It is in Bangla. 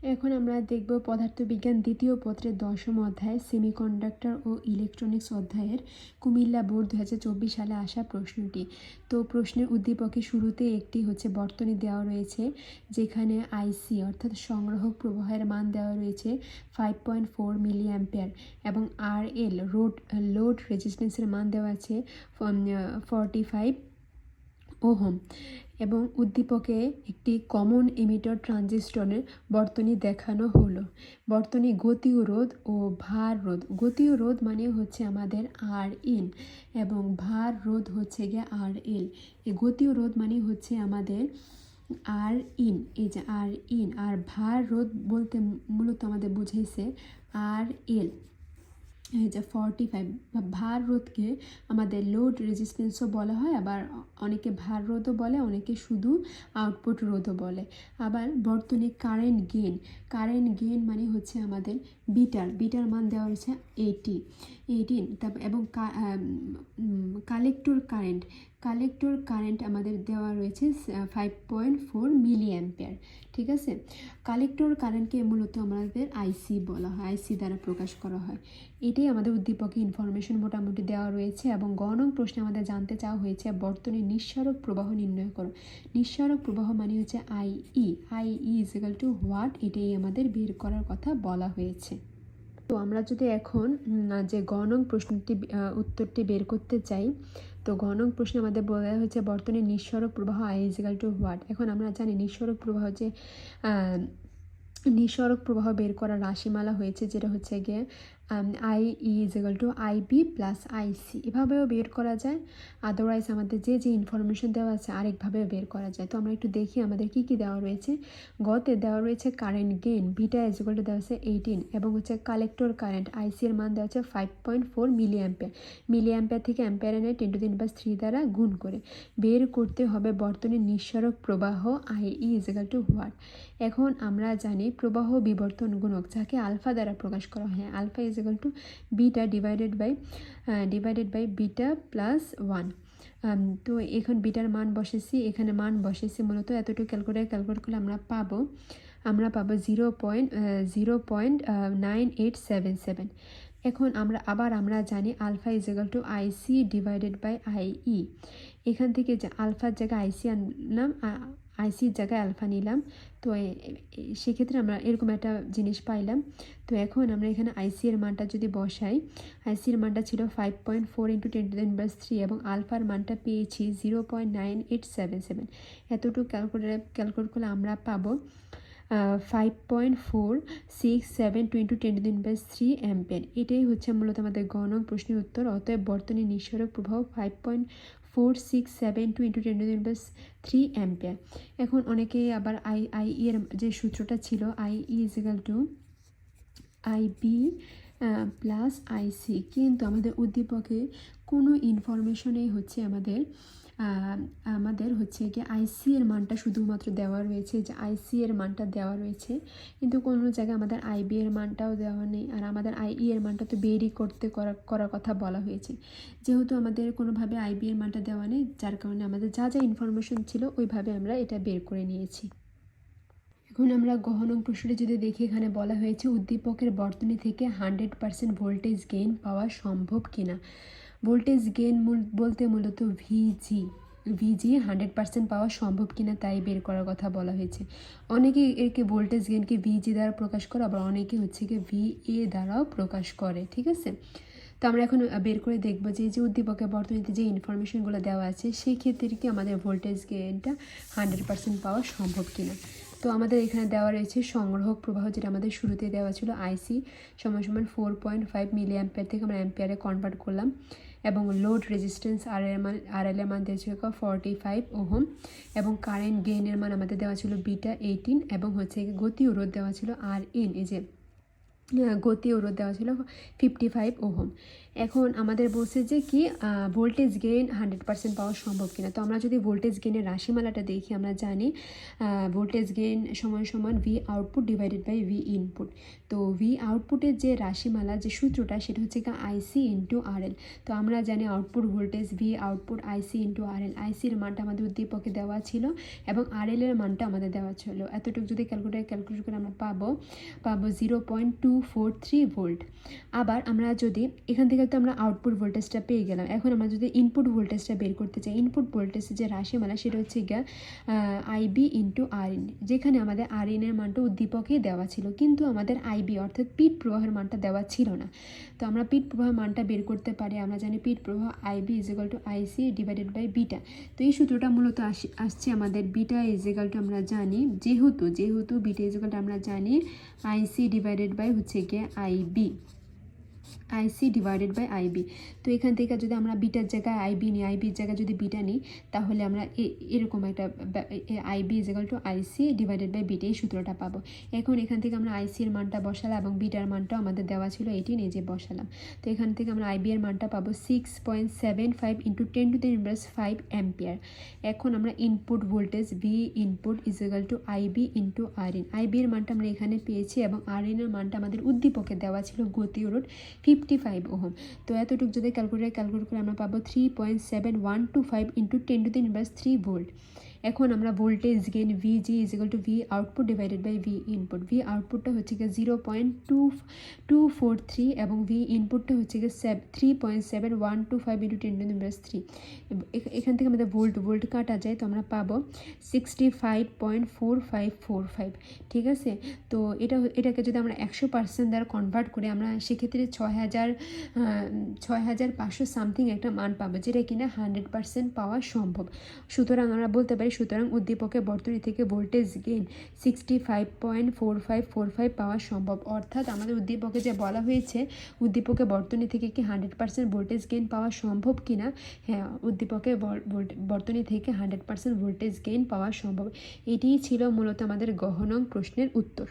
এখন আমরা দেখব পদার্থবিজ্ঞান দ্বিতীয় পত্রের দশম অধ্যায় সেমিকন্ডাক্টর ও ইলেকট্রনিক্স অধ্যায়ের কুমিল্লা বোর্ড দু হাজার চব্বিশ সালে আসা প্রশ্নটি। তো প্রশ্নের উদ্দীপকে শুরুতে একটি হচ্ছে বর্তনী দেওয়া রয়েছে, যেখানে আইসি অর্থাৎ সংগ্রাহক প্রবাহের মান দেওয়া রয়েছে five point four milli ampere এবং আর এল রোড লোড রেজিস্ট্যান্সের মান দেওয়া আছে ফর্টি ফাইভ ওহম এবং উদ্দীপকে একটি কমন এমিটার ট্রানজিস্টরের বর্তনী দেখানো হলো। বর্তনী গতীয় রোধ ও ভার রোধ। গতীয় রোধ মানে হচ্ছে আমাদের আর ইন এবং ভার রোধ হচ্ছে গিয়ে আর এল এই গতীয় রোধ মানে হচ্ছে আমাদের আর ইন এই যে আর ইন আর ভার রোধ বলতে মূলত আমাদের বুঝেছে আর এল যে ফর্টি ফাইভ বা ভার রোধকে আমাদের লোড রেজিস্ট্যান্সও বলা হয়, আবার অনেকে ভার রোধও বলে, অনেকে শুধু আউটপুট রোধও বলে। আবার বর্তমানে কারেন্ট গেন কারেন্ট গেন মানে হচ্ছে আমাদের বিটার বিটার মান দেওয়া হয়েছে এইটি এইটিন তারপর এবং কালেক্টর কারেন্ট কালেক্টর কারেন্ট আমাদের দেওয়া রয়েছে five point four milli ampere ঠিক আছে? কালেক্টর কারেন্টকে মূলত আমাদের আইসি বলা হয় আইসি দ্বারা প্রকাশ করা হয়। এটাই আমাদের উদ্দীপকে ইনফরমেশন মোটামুটি দেওয়া রয়েছে এবং গণং প্রশ্নে আমাদের জানতে চাওয়া হয়েছে, বর্তনী নিঃসারক প্রবাহ নির্ণয় করো। নিঃসারক প্রবাহ মানে হচ্ছে IE IE is equal to what এটাই আমাদের বের করার কথা বলা হয়েছে। তো আমরা যদি এখন যে গণং প্রশ্নটি উত্তরটি বের করতে চাই তো ঘনক প্রশ্নে আমাদের বলা হয়েছে বর্তমানে নিঃসরক প্রবাহ আই ইজিক্যাল টু হোয়াট এখন আমরা জানি নিঃসরক প্রবাহ যে নিঃসরক প্রবাহ বের করার রাশিমালা হয়েছে, যেটা হচ্ছে গিয়ে I E is equal to I B plus I C এভাবেও বের করা যায়। আদারওয়াইজ আমাদের যে যে ইনফরমেশন দেওয়া আছে, আরেকভাবেও বের করা যায়। তো আমরা একটু দেখি আমাদের কি কি দেওয়া রয়েছে। গতে দেওয়া রয়েছে current gain beta is equal to দেওয়া আছে এইটিন এবং হচ্ছে কালেক্টর কারেন্ট আইসি এর মান দেওয়া হচ্ছে five point four milliampere milliampere থেকে অ্যাম্পেয়ার এনে ten to the minus three দ্বারা গুণ করে। বের করতে হবে বর্তনের নিঃসরক প্রবাহ I E is equal to what এখন আমরা জানি প্রবাহ বিবর্তন গুণক, যাকে আলফা দ্বারা প্রকাশ করা হয়। Alpha is equal to beta divided by divided by beta plus one তো এখন বিটার মান বসেছি, এখানে মান বসেছি মূলত এতটুকু ক্যালকুলেট ক্যালকুলেট করলে আমরা পাবো আমরা পাবো zero point zero point nine eight seven seven এখন আমরা, আবার আমরা জানি alpha is equal to IC divided by IE এখান থেকে যে আলফার জায়গায় আইসি আনলাম আইসির জায়গায় আলফা নিলাম। তো সেক্ষেত্রে আমরা এরকম একটা জিনিস পাইলাম। তো এখন আমরা এখানে আইসি এর মানটা যদি বসাই আইসির মানটা ছিল five point four into ten to minus three এবং আলফার মানটা পেয়েছি zero point nine eight seven seven এতটুকু ক্যালকুলেট ক্যালকুলেট করলে আমরা পাবো five point four six seven two into ten to minus three ampere এটাই হচ্ছে মূলত আমাদের গণক প্রশ্নের উত্তর। অতএব বর্তনী নিঃসরক প্রভাব five point four, six, seven, two into ten to three ampere. এখন অনেকে আবার আই আই ইয়ের যে সূত্রটা ছিল I is equal to I B plus IC কিন্তু আমাদের উদ্দীপকে কোনো ইনফরমেশনেই হচ্ছে আমাদের আমাদের হচ্ছে গিয়ে আইসি এর মানটা শুধুমাত্র দেওয়া রয়েছে যে আইসি এর মানটা দেওয়া রয়েছে। কিন্তু কোনো জায়গায় আমাদের আইবি এর মানটাও দেওয়া নেই। আর আমাদের আইই এর মানটা তো বেরই করতে করা, করার কথা বলা হয়েছে। যেহেতু আমাদের কোনোভাবে আইবি এর মানটা দেওয়া নেই, যার কারণে আমাদের যা যা ইনফরমেশন ছিল ওইভাবে আমরা এটা বের করে নিয়েছি। এখন আমরা গহনং প্রশ্নটি যদি দেখি, এখানে বলা হয়েছে উদ্দীপকের বর্তনী থেকে হান্ড্রেড পার্সেন্ট ভোল্টেজ গেইন পাওয়া সম্ভব কিনা। ভোল্টেজ গেন বলতে মূলত ভিজি ভিজি হান্ড্রেড পার্সেন্ট পাওয়া সম্ভব কিনা তাই বের করার কথা বলা হয়েছে। অনেকে একে ভোল্টেজ গেনকে ভিজি দ্বারা প্রকাশ করে, আবার অনেকে হচ্ছে কি ভি এ দ্বারাও প্রকাশ করে, ঠিক আছে? তো আমরা এখন বের করে দেখব যে যে উদ্দীপকে বর্তমানে যে ইনফরমেশনগুলো দেওয়া আছে, সেই ক্ষেত্রে কি আমাদের ভোল্টেজ গেনটা হান্ড্রেড পার্সেন্ট পাওয়া সম্ভব কিনা? তো আমাদের এখানে দেওয়া রয়েছে সংগ্রহক প্রবাহ, যেটা আমাদের শুরুতে দেওয়া ছিল আইসি সময় সমান four point five milliampere থেকে আমরা অ্যাম্পিয়ারে কনভার্ট করলাম। এবং লোড রেজিস্ট্যান্স আর এর মান আর এল এর মান দেওয়া ছিল ফর্টি ফাইভ ওহম, এবং কারেন্ট গেইনের মান আমাদের দেওয়া ছিল বিটা এইটিন এবং হচ্ছে গতি রোধ দেওয়া ছিল আর এন এই যে গতি ও রোধ দেওয়া ছিল ফিফটি ফাইভ ওহম। এখন আমাদের বলছে যে কি ভোল্টেজ গেইন হান্ড্রেড পার্সেন্ট পাওয়া সম্ভব কিনা। তো আমরা যদি ভোল্টেজ গেইনের রাশিমালাটা দেখি, আমরা জানি ভোল্টেজ গেইন সমান সমান V output divided by V input তো ভি আউটপুটের যে রাশিমালা, যে সূত্রটা, সেটা হচ্ছে কি আইসি ইন্টু আরএল তো আমরা জানি output voltage V output IC into RL আইসির মানটা আমাদের উদ্দীপকে দেওয়া ছিল এবং আরএল এর মানটা আমাদের দেওয়া ছিল। এতটুকু যদি ক্যালকুলেটার ক্যালকুলেট করে আমরা পাবো পাবো zero point two four three volt আবার আমরা যদি এখান থেকে তো আমরা আউটপুট ভোল্টেজটা পেয়ে গেলাম। এখন আমরা যদি ইনপুট ভোল্টেজটা বের করতে চাই ইনপুট ভোল্টেজের যে রাশিমালা সেটা হচ্ছে গিয়া আইবি ইন্টু আর ইন যেখানে আমাদের আর এর মানটা উদ্দীপকেই দেওয়া ছিল, কিন্তু আমাদের আইবি অর্থাৎ পিট প্রবাহের মানটা দেওয়া ছিল না। তো আমরা পিট প্রবাহের মানটা বের করতে পারি, আমরা জানি পিট প্রবাহ IB is equal to IC divided by beta তো এই সূত্রটা মূলত আসি- আসছে আমাদের বিটা ইজ ইকাল টু আমরা জানি, যেহেতু যেহেতু বিটা ইজ ইকাল টু আমরা জানি আইসি ডিভাইডেড বাই হচ্ছে গিয়ে IB IC divided by IB তো এখান থেকে যদি আমরা বিটার জায়গায় আইবি নিই আইবির জায়গায় যদি বিটা নিই, তাহলে আমরা এরকম একটা IB is equal to IC divided by beta এই সূত্রটা পাবো। এখন এখান থেকে আমরা আইসির মানটা বসালাম এবং বিটার মানটাও আমাদের দেওয়া ছিল এই যে বসালাম। তো এখান থেকে আমরা আইবি এর মানটা পাবো six point seven five into ten to the inverse five ampere এখন আমরা input voltage V input is equal to IB into R in IB এর মানটা আমরা এখানে পেয়েছি এবং আর এর মানটা আমাদের উদ্দীপকে দেওয়া ছিল গতি রোড ফিফটি ফাইভ ওহম। তো এতটুকু যদি ক্যালকুলেটার ক্যালকুলেট করে আমরা পাবো three point seven one two five into ten to the inverse three volt এখন আমরা voltage gain V G is equal to V output divided by V input V আউটপুটটা হচ্ছে গিয়ে zero point two two four three এবং ভি ইনপুটটা হচ্ছে গিয়ে save three point seven one two five into ten to inverse three এখান থেকে আমাদের ভোল্ট ভোল্ট কাটা যায়, তো আমরা পাবো sixty five point four five four five ঠিক আছে? তো এটা এটাকে যদি আমরা একশো পার্সেন্ট দ্বারা কনভার্ট করি, আমরা সেক্ষেত্রে ছয় হাজার ছয় হাজার পাঁচশো সামথিং একটা মান পাবো, যেটা কিনা হান্ড্রেড পার্সেন্ট পাওয়া সম্ভব। সুতরাং আমরা বলতে পারি সুতরাং উদ্দীপকের বর্তনী থেকে voltage gain sixty five point four five four five পাওয়া সম্ভব। অর্থাৎ আমাদের উদ্দীপকে যে বলা হয়েছে, উদ্দীপকের বর্তনী থেকে কি হান্ড্রেড পার্সেন্ট ভোল্টেজ গেইন পাওয়া সম্ভব কি না হ্যাঁ উদ্দীপকের বর- বর্তনী থেকে হান্ড্রেড পার্সেন্ট ভোল্টেজ গেইন পাওয়া সম্ভব। এটিই ছিল মূলত আমাদের গহনং প্রশ্নের উত্তর।